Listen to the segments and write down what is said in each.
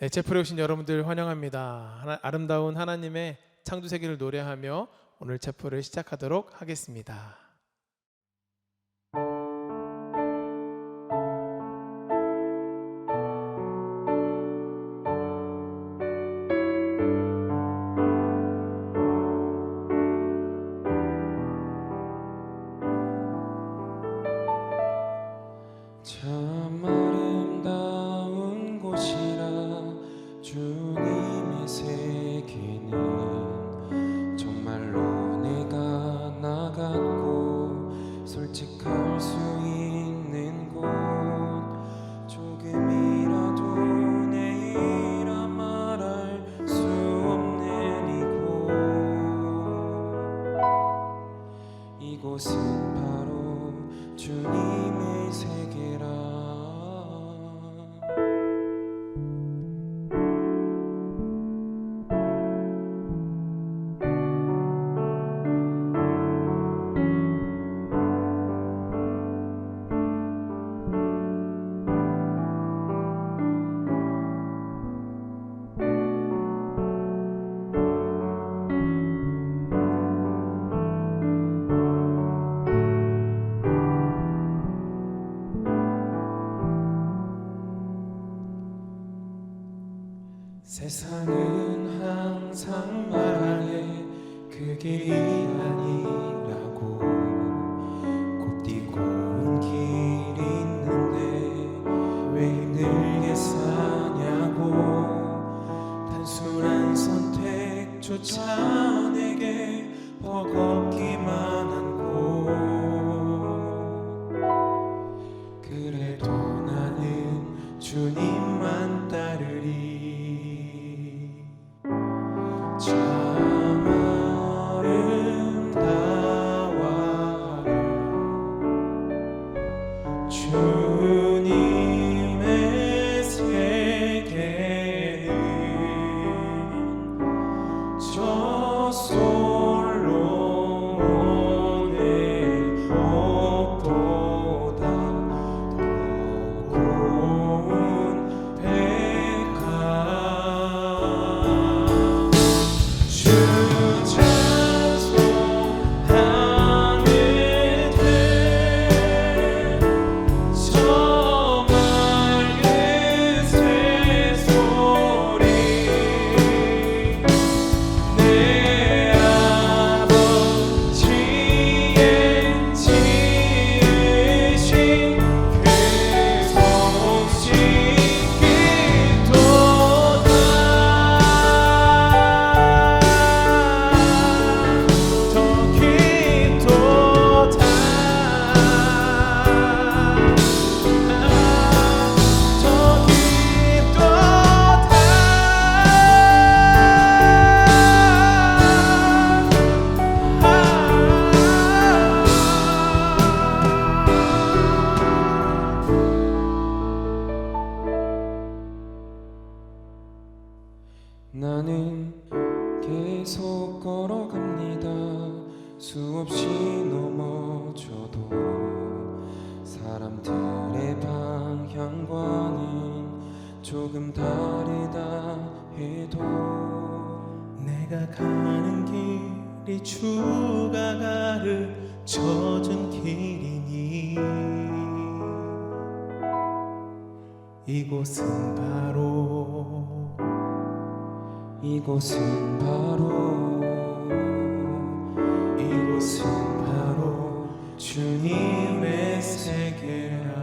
네, 제프에 오신 여러분들 환영합니다. 하나, 아름다운 하나님의 창조 세계를 노래하며 오늘 제프를 시작하도록 하겠습니다. 이곳은 바로 이곳은 바로 주님의 세계라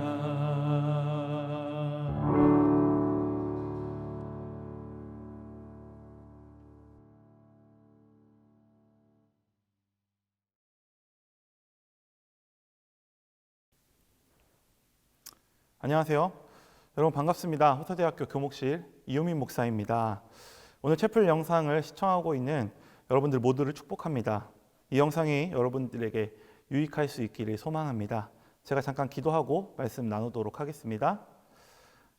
안녕하세요. 여러분 반갑습니다. 호서대학교 교목실 이효민 목사입니다. 오늘 채플 영상을 시청하고 있는 여러분들 모두를 축복합니다. 이 영상이 여러분들에게 유익할 수 있기를 소망합니다. 제가 잠깐 기도하고 말씀 나누도록 하겠습니다.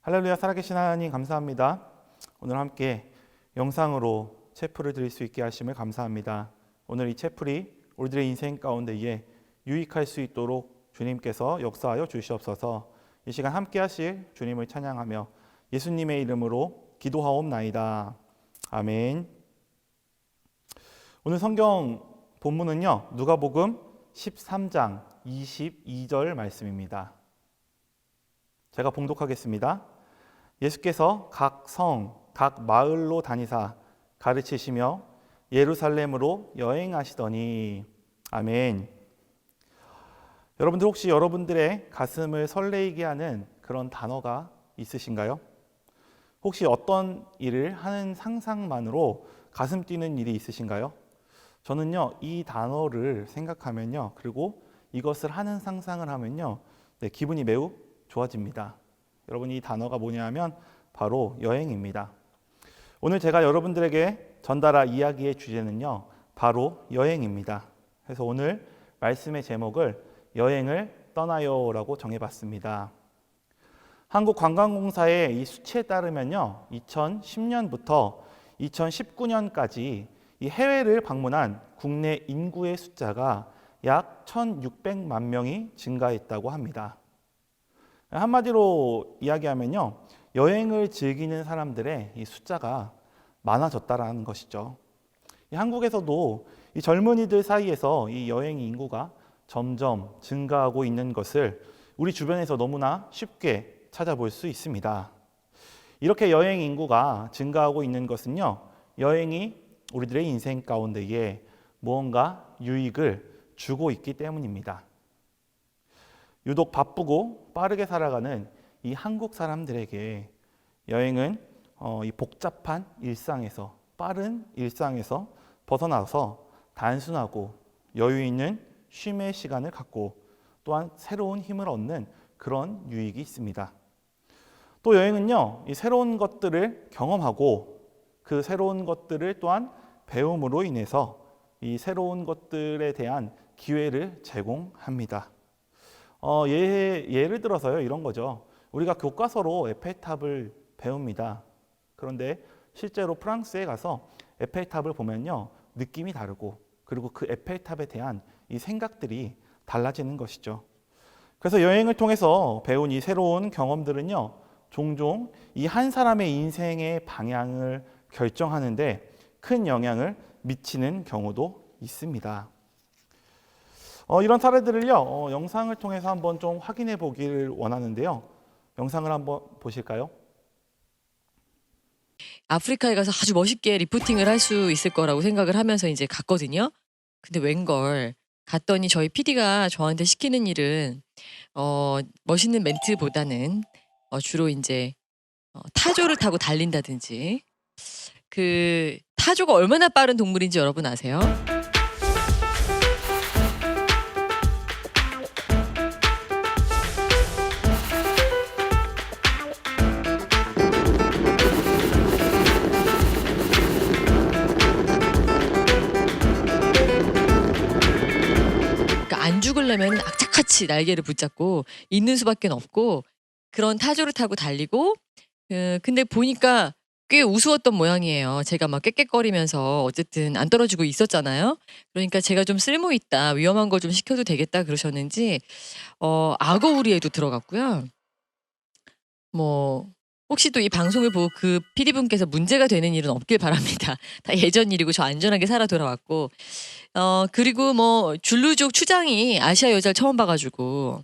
할렐루야 살아계신 하나님 감사합니다. 오늘 함께 영상으로 채플을 드릴 수 있게 하심을 감사합니다. 오늘 이 채플이 우리들의 인생 가운데에 유익할 수 있도록 주님께서 역사하여 주시옵소서. 이 시간 함께 하실 주님을 찬양하며 예수님의 이름으로 기도하옵나이다. 아멘. 오늘 성경 본문은요. 누가복음 13장 22절 말씀입니다. 제가 봉독하겠습니다. 예수께서 각 성, 각 마을로 다니사 가르치시며 예루살렘으로 여행하시더니 아멘. 여러분들 혹시 여러분들의 가슴을 설레이게 하는 그런 단어가 있으신가요? 혹시 어떤 일을 하는 상상만으로 가슴 뛰는 일이 있으신가요? 저는요, 이 단어를 생각하면요, 그리고 이것을 하는 상상을 하면요, 네, 기분이 매우 좋아집니다. 여러분, 이 단어가 뭐냐면 바로 여행입니다. 오늘 제가 여러분들에게 전달할 이야기의 주제는요, 바로 여행입니다. 그래서 오늘 말씀의 제목을 여행을 떠나요라고 정해봤습니다. 한국관광공사의 이 수치에 따르면요, 2010년부터 2019년까지 이 해외를 방문한 국내 인구의 숫자가 약 1,600만 명이 증가했다고 합니다. 한마디로 이야기하면요, 여행을 즐기는 사람들의 이 숫자가 많아졌다라는 것이죠. 이 한국에서도 이 젊은이들 사이에서 이 여행 인구가 점점 증가하고 있는 것을 우리 주변에서 너무나 쉽게 찾아볼 수 있습니다. 이렇게 여행 인구가 증가하고 있는 것은요, 여행이 우리들의 인생 가운데에 무언가 유익을 주고 있기 때문입니다. 유독 바쁘고 빠르게 살아가는 이 한국 사람들에게 여행은 어, 이 복잡한 일상에서 빠른 일상에서 벗어나서 단순하고 여유 있는 쉼의 시간을 갖고 또한 새로운 힘을 얻는 그런 유익이 있습니다. 또 여행은요, 이 새로운 것들을 경험하고 그 새로운 것들을 또한 배움으로 인해서 이 새로운 것들에 대한 기회를 제공합니다. 어, 예, 예를 들어서요, 이런 거죠. 우리가 교과서로 에펠탑을 배웁니다. 그런데 실제로 프랑스에 가서 에펠탑을 보면요, 느낌이 다르고 그리고 그 에펠탑에 대한 이 생각들이 달라지는 것이죠. 그래서 여행을 통해서 배운 이 새로운 경험들은요, 종종 이 한 사람의 인생의 방향을 결정하는데 큰 영향을 미치는 경우도 있습니다. 어, 이런 사례들을요, 어, 영상을 통해서 한번 좀 확인해 보기를 원하는데요. 영상을 한번 보실까요? 아프리카에 가서 아주 멋있게 리프팅을 할 수 있을 거라고 생각을 하면서 이제 갔거든요. 근데 웬걸 갔더니 저희 PD가 저한테 시키는 일은 어, 멋있는 멘트보다는 어, 주로 이제 어, 타조를 타고 달린다든지 그 타조가 얼마나 빠른 동물인지 여러분 아세요? 같이 날개를 붙잡고 있는 수밖에 없고 그런 타조를 타고 달리고 그 근데 보니까 꽤 우스웠던 모양이에요. 제가 막 깨깨거리면서 어쨌든 안 떨어지고 있었잖아요. 그러니까 제가 좀 쓸모 있다, 위험한 걸 좀 시켜도 되겠다 그러셨는지 어, 악어 우리에도 들어갔고요. 뭐 혹시 또 이 방송을 보고 그 PD 분께서 문제가 되는 일은 없길 바랍니다. 다 예전 일이고 저 안전하게 살아 돌아왔고 어 그리고 뭐 줄루족 추장이 아시아 여자를 처음 봐가지고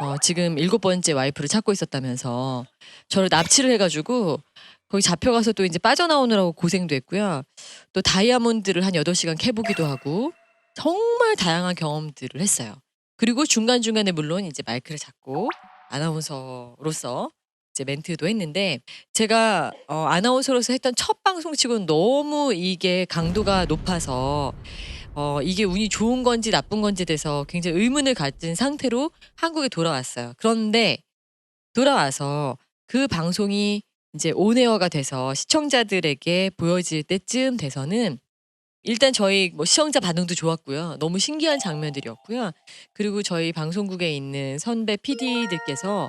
어 지금 일곱 번째 와이프를 찾고 있었다면서 저를 납치를 해가지고 거기 잡혀가서 또 이제 빠져나오느라고 고생도 했고요. 또 다이아몬드를 한 8시간 캐보기도 하고 정말 다양한 경험들을 했어요. 그리고 중간중간에 물론 이제 마이크를 잡고 아나운서로서 이제 멘트도 했는데 제가 어, 아나운서로서 했던 첫 방송치고는 너무 이게 강도가 높아서 어, 이게 운이 좋은 건지 나쁜 건지 돼서 굉장히 의문을 가진 상태로 한국에 돌아왔어요. 그런데 돌아와서 그 방송이 이제 온에어가 돼서 시청자들에게 보여질 때쯤 돼서는 일단 저희 뭐 시청자 반응도 좋았고요. 너무 신기한 장면들이었고요. 그리고 저희 방송국에 있는 선배 PD들께서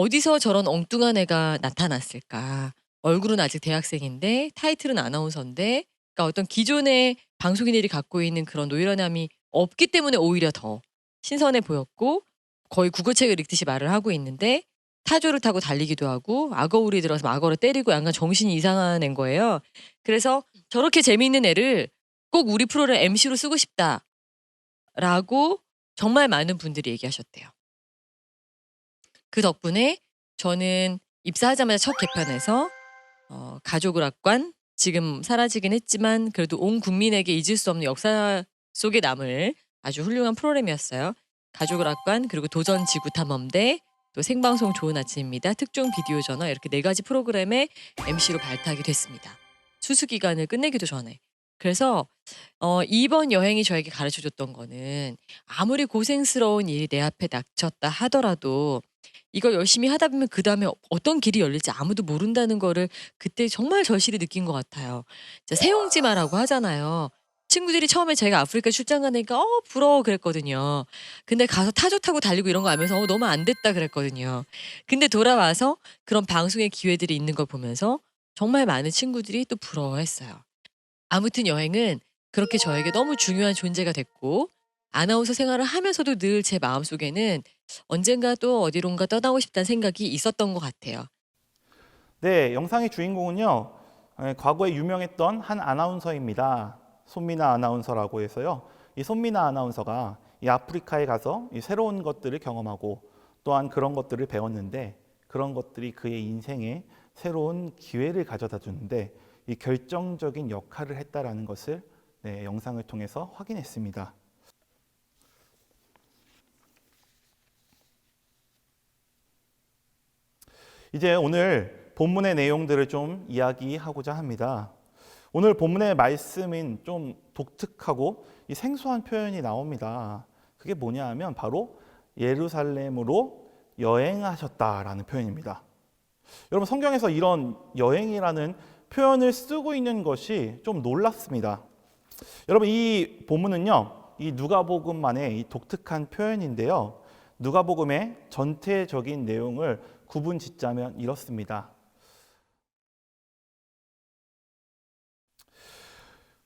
어디서 저런 엉뚱한 애가 나타났을까? 얼굴은 아직 대학생인데 타이틀은 아나운서인데 그러니까 어떤 기존의 방송인들이 갖고 있는 그런 노련함이 없기 때문에 오히려 더 신선해 보였고 거의 국어책을 읽듯이 말을 하고 있는데 타조를 타고 달리기도 하고 악어울이 들어서 악어를 때리고 약간 정신이 이상한 애인 거예요. 그래서 저렇게 재미있는 애를 꼭 우리 프로그램 MC로 쓰고 싶다라고 정말 많은 분들이 얘기하셨대요. 그 덕분에 저는 입사하자마자 첫 개편에서 어, 가족을 악관 지금 사라지긴 했지만 그래도 온 국민에게 잊을 수 없는 역사 속에 남을 아주 훌륭한 프로그램이었어요. 가족을 악관 그리고 도전 지구 탐험대 또 생방송 좋은 아침입니다. 특종 비디오 전화 이렇게 네 가지 프로그램의 MC로 발탁이 됐습니다. 수수 기간을 끝내기도 전에. 그래서 어, 이번 여행이 저에게 가르쳐 줬던 거는 아무리 고생스러운 일이 내 앞에 닥쳤다 하더라도 이걸 열심히 하다 보면 그 다음에 어떤 길이 열릴지 아무도 모른다는 거를 그때 정말 절실히 느낀 것 같아요. 진짜 세용지마라고 하잖아요. 친구들이 처음에 제가 아프리카 출장 가니까 어 부러워 그랬거든요. 근데 가서 타조 타고 달리고 이런 거 하면서 어 너무 안 됐다 그랬거든요. 근데 돌아와서 그런 방송의 기회들이 있는 걸 보면서 정말 많은 친구들이 또 부러워했어요. 아무튼 여행은 그렇게 저에게 너무 중요한 존재가 됐고 아나운서 생활을 하면서도 늘 제 마음속에는 언젠가 또 어디론가 떠나고 싶다는 생각이 있었던 것 같아요. 네, 영상의 주인공은요. 에, 과거에 유명했던 한 아나운서입니다. 손미나 아나운서라고 해서요. 이 손미나 아나운서가 이 아프리카에 가서 이 새로운 것들을 경험하고 또한 그런 것들을 배웠는데 그런 것들이 그의 인생에 새로운 기회를 가져다 주는데 이 결정적인 역할을 했다라는 것을 네, 영상을 통해서 확인했습니다. 이제 오늘 본문의 내용들을 좀 이야기하고자 합니다. 오늘 본문의 말씀인 좀 독특하고 이 생소한 표현이 나옵니다. 그게 뭐냐 하면 바로 예루살렘으로 여행하셨다라는 표현입니다. 여러분 성경에서 이런 여행이라는 표현을 쓰고 있는 것이 좀 놀랍습니다. 여러분 이 본문은요. 이 누가복음만의 이 독특한 표현인데요. 누가복음의 전체적인 내용을 구분 짓자면 이렇습니다.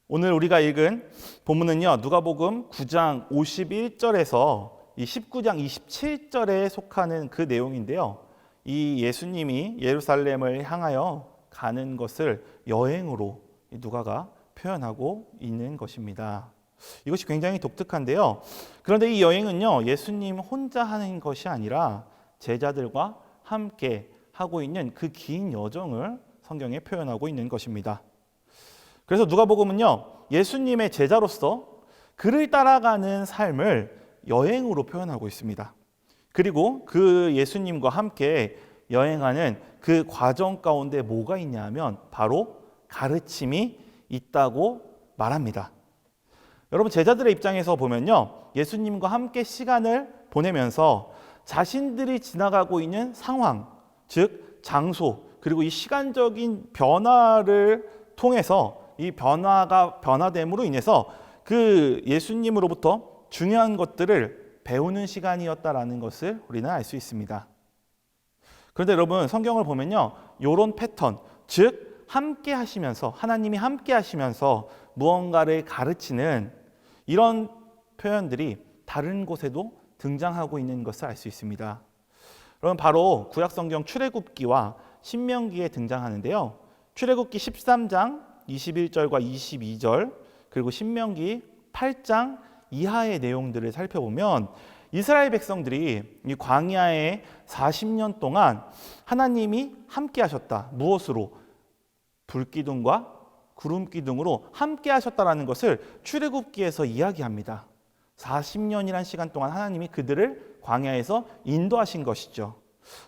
오늘 우리가 읽은 본문은요. 누가복음 9장 51절에서 이 19장 27절에 속하는 그 내용인데요. 이 예수님이 예루살렘을 향하여 가는 것을 여행으로 이 누가가 표현하고 있는 것입니다. 이것이 굉장히 독특한데요. 그런데 이 여행은요. 예수님 혼자 하는 것이 아니라 제자들과 함께 하고 있는 그 긴 여정을 성경에 표현하고 있는 것입니다. 그래서 누가복음은요 예수님의 제자로서 그를 따라가는 삶을 여행으로 표현하고 있습니다. 그리고 그 예수님과 함께 여행하는 그 과정 가운데 뭐가 있냐면 바로 가르침이 있다고 말합니다. 여러분 제자들의 입장에서 보면요 예수님과 함께 시간을 보내면서 자신들이 지나가고 있는 상황, 즉 장소 그리고 이 시간적인 변화를 통해서 이 변화가 변화됨으로 인해서 그 예수님으로부터 중요한 것들을 배우는 시간이었다라는 것을 우리는 알 수 있습니다. 그런데 여러분 성경을 보면요. 요런 패턴, 즉 함께 하시면서 하나님이 함께 하시면서 무언가를 가르치는 이런 표현들이 다른 곳에도 등장하고 있는 것을 알 수 있습니다. 그럼 바로 구약 성경 출애굽기와 신명기에 등장하는데요. 출애굽기 13장 21절과 22절 그리고 신명기 8장 이하의 내용들을 살펴보면 이스라엘 백성들이 이 광야에 40년 동안 하나님이 함께 하셨다. 무엇으로? 불기둥과 구름기둥으로 함께 하셨다라는 것을 출애굽기에서 이야기합니다. 40년이란 시간 동안 하나님이 그들을 광야에서 인도하신 것이죠.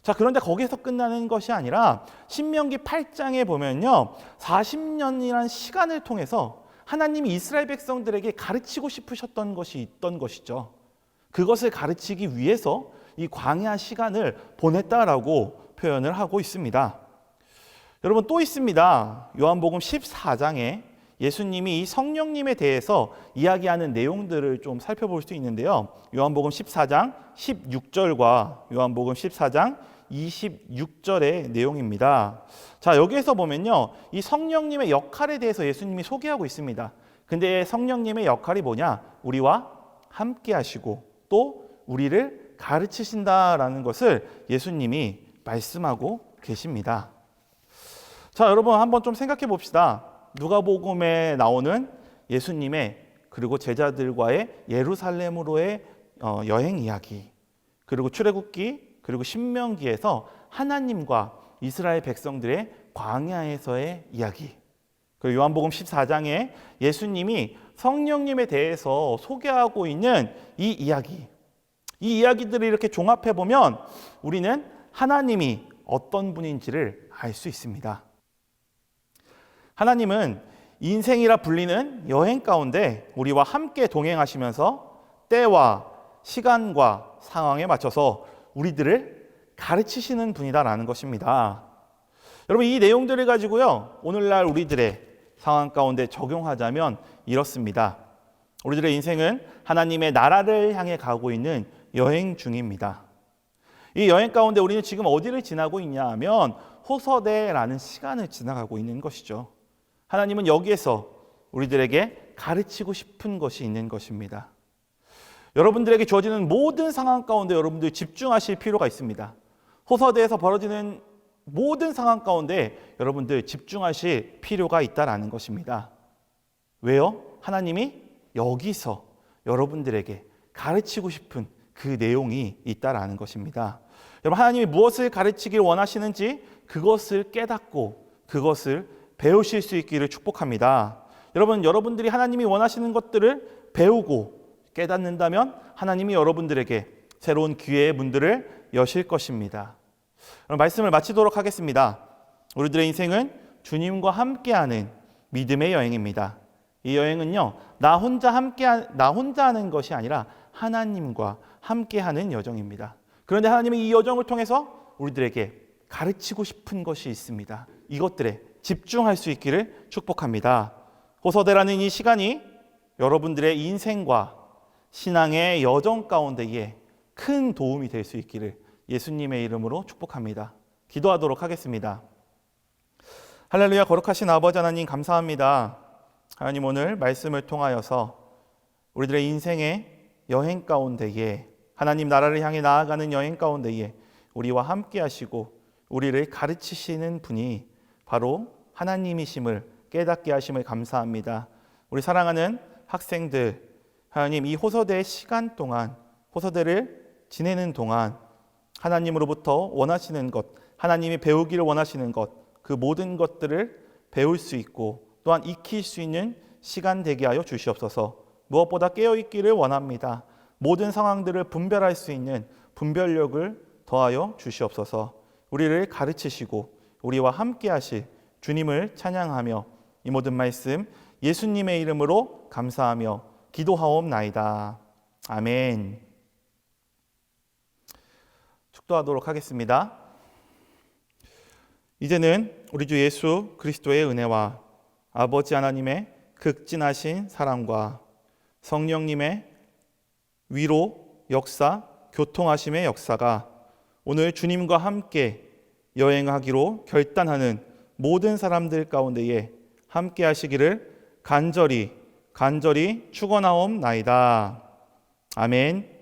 자, 그런데 거기서 끝나는 것이 아니라 신명기 8장에 보면요. 40년이란 시간을 통해서 하나님이 이스라엘 백성들에게 가르치고 싶으셨던 것이 있던 것이죠. 그것을 가르치기 위해서 이 광야 시간을 보냈다라고 표현을 하고 있습니다. 여러분 또 있습니다. 요한복음 14장에 예수님이 이 성령님에 대해서 이야기하는 내용들을 좀 살펴볼 수 있는데요. 요한복음 14장 16절과 요한복음 14장 26절의 내용입니다. 자, 여기에서 보면요. 이 성령님의 역할에 대해서 예수님이 소개하고 있습니다. 근데 성령님의 역할이 뭐냐? 우리와 함께 하시고 또 우리를 가르치신다라는 것을 예수님이 말씀하고 계십니다. 자, 여러분 한번 좀 생각해 봅시다. 누가복음에 나오는 예수님의 그리고 제자들과의 예루살렘으로의 어, 여행 이야기, 그리고 출애굽기, 그리고 신명기에서 하나님과 이스라엘 백성들의 광야에서의 이야기. 그리고 요한복음 14장에 예수님이 성령님에 대해서 소개하고 있는 이 이야기. 이 이야기들을 이렇게 종합해 보면 우리는 하나님이 어떤 분인지를 알 수 있습니다. 하나님은 인생이라 불리는 여행 가운데 우리와 함께 동행하시면서 때와 시간과 상황에 맞춰서 우리들을 가르치시는 분이다라는 것입니다. 여러분 이 내용들을 가지고요 오늘날 우리들의 상황 가운데 적용하자면 이렇습니다. 우리들의 인생은 하나님의 나라를 향해 가고 있는 여행 중입니다. 이 여행 가운데 우리는 지금 어디를 지나고 있냐 하면 호서대라는 시간을 지나가고 있는 것이죠. 하나님은 여기에서 우리들에게 가르치고 싶은 것이 있는 것입니다. 여러분들에게 주어지는 모든 상황 가운데 여러분들 집중하실 필요가 있습니다. 호서대에서 벌어지는 모든 상황 가운데 여러분들 집중하실 필요가 있다라는 것입니다. 왜요? 하나님이 여기서 여러분들에게 가르치고 싶은 그 내용이 있다라는 것입니다. 여러분 하나님이 무엇을 가르치길 원하시는지 그것을 깨닫고 그것을 배우실 수 있기를 축복합니다. 여러분 여러분들이 하나님이 원하시는 것들을 배우고 깨닫는다면 하나님이 여러분들에게 새로운 기회의 문들을 여실 것입니다. 그럼 말씀을 마치도록 하겠습니다. 우리들의 인생은 주님과 함께하는 믿음의 여행입니다. 이 여행은요, 나 혼자 함께 나 혼자 하는 것이 아니라 하나님과 함께하는 여정입니다. 그런데 하나님은 이 여정을 통해서 우리들에게 가르치고 싶은 것이 있습니다. 이것들에 집중할 수 있기를 축복합니다. 호서대라는 이 시간이 여러분들의 인생과 신앙의 여정 가운데에 큰 도움이 될 수 있기를 예수님의 이름으로 축복합니다. 기도하도록 하겠습니다. 할렐루야 거룩하신 아버지 하나님 감사합니다. 하나님 오늘 말씀을 통하여서 우리들의 인생의 여행 가운데에 하나님 나라를 향해 나아가는 여행 가운데에 우리와 함께 하시고 우리를 가르치시는 분이 바로 하나님이심을 깨닫게 하심을 감사합니다. 우리 사랑하는 학생들 하나님 이 호서대의 시간 동안 호서대를 지내는 동안 하나님으로부터 원하시는 것, 하나님이 배우기를 원하시는 것, 그 모든 것들을 배울 수 있고 또한 익힐 수 있는 시간 되게 하여 주시옵소서. 무엇보다 깨어 있기를 원합니다. 모든 상황들을 분별할 수 있는 분별력을 더하여 주시옵소서. 우리를 가르치시고 우리와 함께 하실 주님을 찬양하며 이 모든 말씀 예수님의 이름으로 감사하며 기도하옵나이다. 아멘. 축도하도록 하겠습니다. 이제는 우리 주 예수 그리스도의 은혜와 아버지 하나님의 극진하신 사랑과 성령님의 위로 역사, 교통하심의 역사가 오늘 주님과 함께 여행하기로 결단하는 모든 사람들 가운데에 함께 하시기를 간절히 간절히 축원하옵나이다. 아멘.